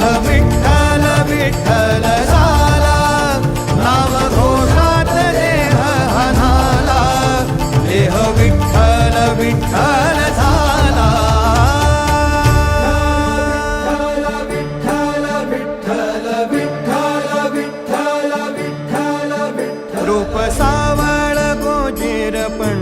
विठ्ठल विठ्ठल झाला. नाव घोषात देह हनाला. देह विठ्ठल विठ्ठल झाला. विठ्ठल विठ्ठल विठ्ठल. रूप सावळ गोजीर पण